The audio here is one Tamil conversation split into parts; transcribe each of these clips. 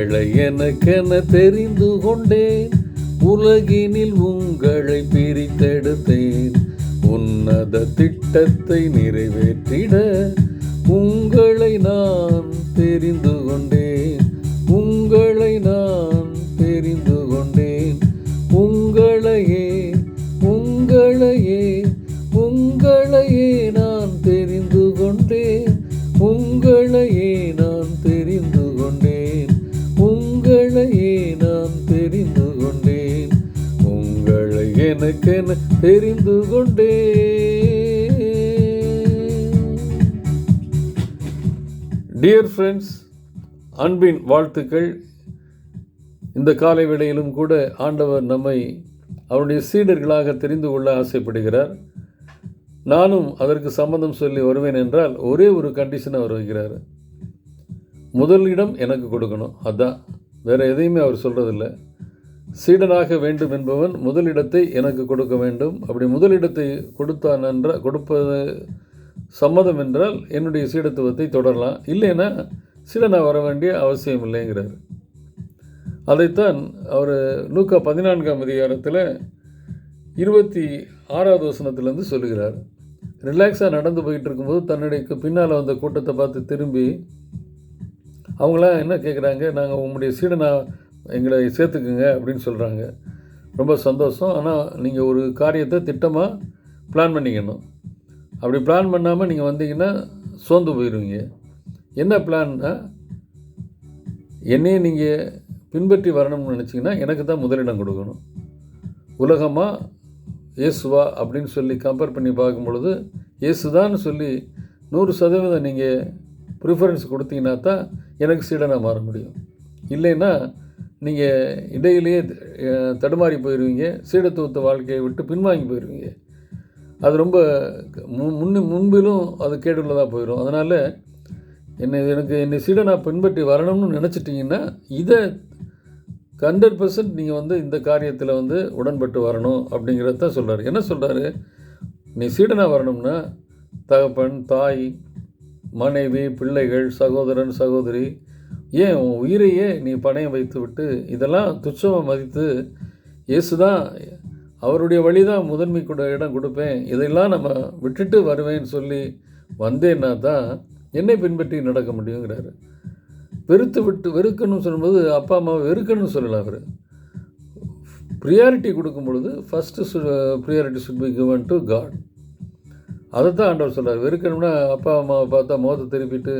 உங்களை எனக்கென தெரிந்து கொண்டேன். உலகினில் உங்களை பிரித்தெடுத்தேன். உன்னத திட்டத்தை நிறைவேற்றிட உங்களை நான் தெரிந்து கொண்டேன். எனக்கென தெரிந்து கொண்டே. டியர் ஃப்ரெண்ட்ஸ் அன்பின் வாழ்த்துக்கள். இந்த காலை வேளையிலும் கூட ஆண்டவர் நம்மை அவருடைய சீடர்களாக தெரிந்து கொள்ள ஆசைப்படுகிறார். நானும் அதற்கு சம்மந்தம் சொல்லி வருவேன் என்றால் ஒரே ஒரு கண்டிஷனை அவர் வைக்கிறார். முதலிடம் எனக்கு கொடுக்கணும். அதான். வேறு எதையுமே அவர் சொல்கிறதில்ல சீடனாக வேண்டும் என்பவன் முதலிடத்தை எனக்கு கொடுக்க வேண்டும். அப்படி முதலிடத்தை கொடுத்தான் என்றால் கொடுப்பது சம்மதம் என்றால் என்னுடைய சீடத்துவத்தை தொடரலாம். இல்லைன்னா சீடனாக வர வேண்டிய அவசியம் இல்லைங்கிறார். அதைத்தான் அவர் நூக்கா பதினான்காம் அதிகாரத்தில் இருபத்தி ஆறாவது வசனத்திலேருந்து சொல்லுகிறார். ரிலாக்ஸாக நடந்து போயிட்டு இருக்கும்போது தன்னுடைய பின்னால் வந்த கூட்டத்தை பார்த்து திரும்பி அவங்களாம் என்ன கேட்குறாங்க நாங்கள் உங்களுடைய சீடனாக எங்களை சேர்த்துக்குங்க அப்படின்னு சொல்கிறாங்க ரொம்ப சந்தோஷம். ஆனால் நீங்கள் ஒரு காரியத்தை திட்டமாக பிளான் பண்ணிக்கணும். அப்படி பிளான் பண்ணாமல் நீங்கள் வந்தீங்கன்னா சோர்ந்து போயிடுவீங்க என்ன பிளான்னா என்னையே நீங்கள் பின்பற்றி வரணும்னு நினச்சிங்கன்னா எனக்கு தான் முதலிடம் கொடுக்கணும். உலகமாக இயேசுவா அப்படின்னு சொல்லி கம்பேர் பண்ணி பார்க்கும் பொழுது இயேசுதான்னு சொல்லி நூறு சதவீதம் நீங்கள் ப்ரிஃபரன்ஸ் கொடுத்தீங்கன்னா தான் எனக்கு சீடனாக மாற முடியும். இல்லைன்னா நீங்கள் இடையிலேயே தடுமாறி போயிடுவீங்க சீடத்துவத்தை வாழ்க்கையை விட்டு பின்வாங்கி போயிடுவீங்க அது ரொம்ப மு- முன்னு முன்பிலும் அது கேடுள்ளதாக போயிடும் அதனால் என்னை எனக்கு என்னை சீடனாக பின்பற்றி வரணும்னு நினச்சிட்டிங்கன்னா இதை ஹண்ட்ரட் பர்சன்ட் நீங்கள் வந்து இந்த காரியத்தில் வந்து உடன்பட்டு வரணும் அப்படிங்கிறத தான் சொல்கிறாரு என்ன சொல்கிறாரு நீ சீடனாக வரணும்னா தகப்பன் தாய் மனைவி பிள்ளைகள் சகோதரன் சகோதரி ஏன் உன் உயிரையே நீ பணையம் வைத்து விட்டு இதெல்லாம் துச்சமாக மதித்து இயேசு தான் அவருடைய வழி தான் முதன்மை கூட இடம் கொடுப்பேன். இதையெல்லாம் நம்ம விட்டுட்டு வருவேன்னு சொல்லி வந்தேன்னா தான் என்னை பின்பற்றி நடக்க முடியுங்கிறாரு. வெறுத்து விட்டு வெறுக்கணும்னு சொல்லும்போது அப்பா அம்மாவை வெறுக்கணும்னு சொல்லலாம் அவர். ப்ரியாரிட்டி கொடுக்கும் பொழுது first priority should be given to God அதை தான் ஆண்டவர் சொல்கிறார் வெறுக்கணும்னா அப்பா அம்மாவை பார்த்தா மோத திருப்பிட்டு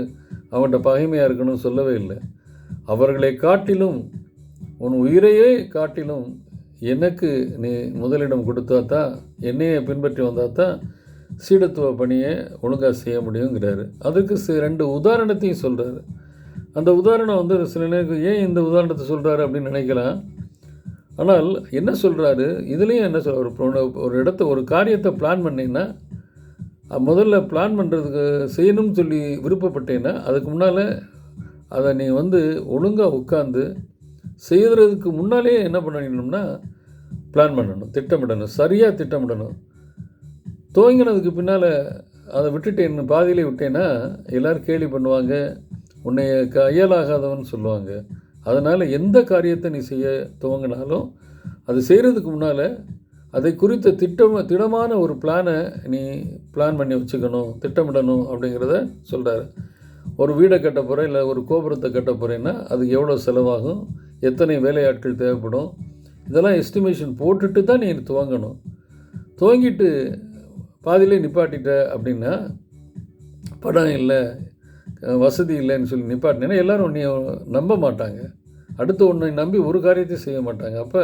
அவன்கிட்ட பகைமையாக இருக்கணும்னு சொல்லவே இல்லை. அவர்களை காட்டிலும் உன் உயிரையே காட்டிலும் எனக்கு நீ முதலிடம் கொடுத்தா தான் என்னையே பின்பற்றி வந்தால் தான் சீடத்துவ பணியை ஒழுங்காக செய்ய முடியுங்கிறாரு. அதுக்கு ரெண்டு உதாரணத்தையும் சொல்கிறாரு அந்த உதாரணம் வந்து சில நேரம் ஏன் இந்த உதாரணத்தை சொல்கிறாரு அப்படின்னு நினைக்கலாம். ஆனால் என்ன சொல்கிறாரு இதுலேயும் என்ன சொல் ஒரு ஒரு இடத்த ஒரு காரியத்தை பிளான் பண்ணிங்கன்னா முதல்ல பிளான் பண்ணுறதுக்கு செய்யணும்னு சொல்லி விருப்பப்பட்டேன்னா அதுக்கு முன்னால் அதை நீ வந்து ஒழுங்காக உட்காந்து செய்கிறதுக்கு முன்னாலே என்ன பண்ணணும்னா பிளான் பண்ணணும் திட்டமிடணும் சரியாக திட்டமிடணும். துவங்கினதுக்கு பின்னால் அதை விட்டுட்டேன்னு பாதியிலே விட்டேன்னா எல்லோரும் கேலி பண்ணுவாங்க உன்னை கையாலாகாதவன் சொல்லுவாங்க. அதனால் எந்த காரியத்தை நீ செய்ய துவங்கினாலும் அது செய்கிறதுக்கு முன்னால் அதை குறித்த திட்டம் திடமான ஒரு பிளானை நீ பிளான் பண்ணி வச்சுக்கணும் திட்டமிடணும் அப்படிங்கிறத சொல்கிறாரு ஒரு வீடை கட்ட போகிறேன் இல்லை ஒரு கோபுரத்தை கட்ட போகிறேன்னா அதுக்கு எவ்வளோ செலவாகும் எத்தனை வேலையாட்கள் தேவைப்படும் இதெல்லாம் எஸ்டிமேஷன் போட்டுட்டு தான் நீ துவங்கணும். துவங்கிட்டு பாதியிலே நிப்பாட்டிட்ட அப்படின்னா படம் இல்லை வசதி இல்லைன்னு சொல்லி நிப்பாட்டினேன்னா எல்லோரும் உன்னை நம்ப மாட்டாங்க. அடுத்து உன்னை நம்பி ஒரு காரியத்தையும் செய்ய மாட்டாங்க. அப்போ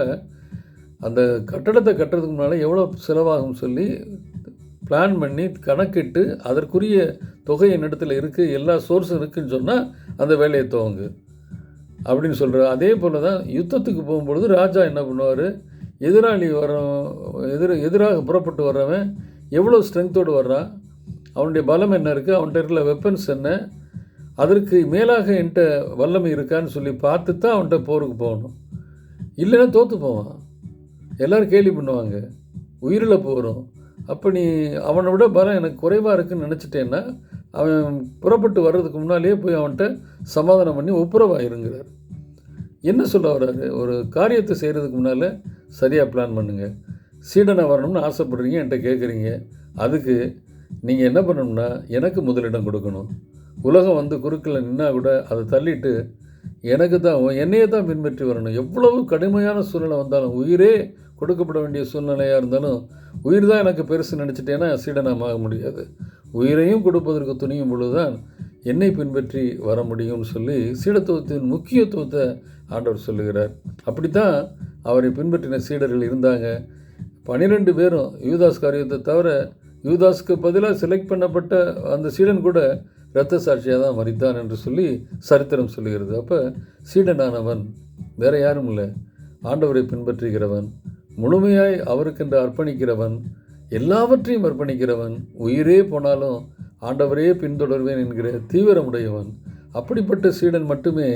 அந்த கட்டடத்தை கட்டுறதுக்கு முன்னால் எவ்வளோ செலவாகும் சொல்லி பிளான் பண்ணி கணக்கிட்டு அதற்குரிய தொகை என்னிடத்துல இருக்குது எல்லா சோர்ஸும் இருக்குன்னு சொன்னால் அந்த வேலையை துவங்கு. அப்படின்னு சொல்கிறார் அதே போல் தான் யுத்தத்துக்கு போகும்பொழுது ராஜா என்ன பண்ணுவார்? எதிராளி வர எதிர எதிராக புறப்பட்டு வர்றவன் எவ்வளோ ஸ்ட்ரென்த்தோடு வர்றான்? அவனுடைய பலம் என்ன இருக்குது அவன்கிட்ட இருக்கிற வெப்பன்ஸ் என்ன? அதற்கு மேலாக என்கிட்ட வல்லமை இருக்கான்னு சொல்லி பார்த்து தான் அவன்கிட்ட போருக்கு போகணும். இல்லைன்னா தோற்று போவான். எல்லோரும் கேலி பண்ணுவாங்க. உயிரில் போகிறோம் அப்போ நீ அவனை விட பலம் எனக்கு குறைவாக இருக்குன்னு நினச்சிட்டேன்னா அவன் புறப்பட்டு வர்றதுக்கு முன்னாலேயே போய் அவன்கிட்ட சமாதானம் பண்ணி ஒப்புரவாயிருங்கிறார். என்ன சொல்ல வர்றாரு? ஒரு காரியத்தை செய்கிறதுக்கு முன்னால் சரியாக பிளான் பண்ணுங்கள் சீடனை வரணும்னு ஆசைப்படுறீங்க என்கிட்ட கேட்குறீங்க அதுக்கு நீங்கள் என்ன பண்ணணும்னா எனக்கு முதலிடம் கொடுக்கணும். உலகம் வந்து குறுக்கில் நின்னா கூட அதை தள்ளிட்டு எனக்கு தான் என்னையே தான் பின்பற்றி வரணும். எவ்வளவு கடுமையான சூழ்நிலை வந்தாலும் உயிரே கொடுக்கப்பட வேண்டிய சூழ்நிலையாக இருந்தாலும் உயிர் தான் எனக்கு பெருசு நினச்சிட்டேன்னா சீடனமாக முடியாது. உயிரையும் கொடுப்பதற்கு துணியும் பொழுதுதான் என்னை பின்பற்றி வர முடியும்னு சொல்லி சீடத்துவத்தின் முக்கியத்துவத்தை ஆண்டவர் சொல்லுகிறார். அப்படித்தான் அவரை பின்பற்றின சீடர்கள் இருந்தாங்க. பன்னிரெண்டு பேரும் யூதாஸ் காரியத்தை தவிர யூதாஸ்க்கு பதிலாக செலக்ட் பண்ணப்பட்ட அந்த சீடன் கூட இரத்த சாட்சியாக தான் மறித்தான் என்று சொல்லி சரித்திரம் சொல்லுகிறது. அப்போ சீடனானவன் வேற யாரும் இல்லை. ஆண்டவரை பின்பற்றுகிறவன் முழுமையாய் அவருக்கென்று அர்ப்பணிக்கிறவன் எல்லாவற்றையும் அர்ப்பணிக்கிறவன் உயிரே போனாலும் ஆண்டவரே பின்தொடர்வேன் என்கிற தீவிரமுடையவன். அப்படிப்பட்ட சீடன் மட்டுமே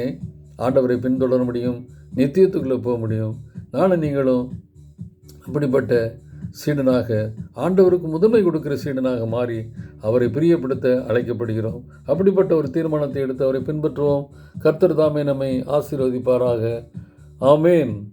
ஆண்டவரை பின்தொடர முடியும் நித்தியத்துக்குள்ளே போக முடியும். நானும் நீங்களும் அப்படிப்பட்ட சீடனாக ஆண்டவருக்கு முதன்மை கொடுக்கிற சீடனாக மாறி அவரை பிரியப்படுத்த அழைக்கப்படுகிறோம். அப்படிப்பட்ட ஒரு தீர்மானத்தை எடுத்து அவரை பின்பற்றுவோம். கர்த்தர் தாமே நம்மை ஆசீர்வதிப்பாராக. ஆமேன்.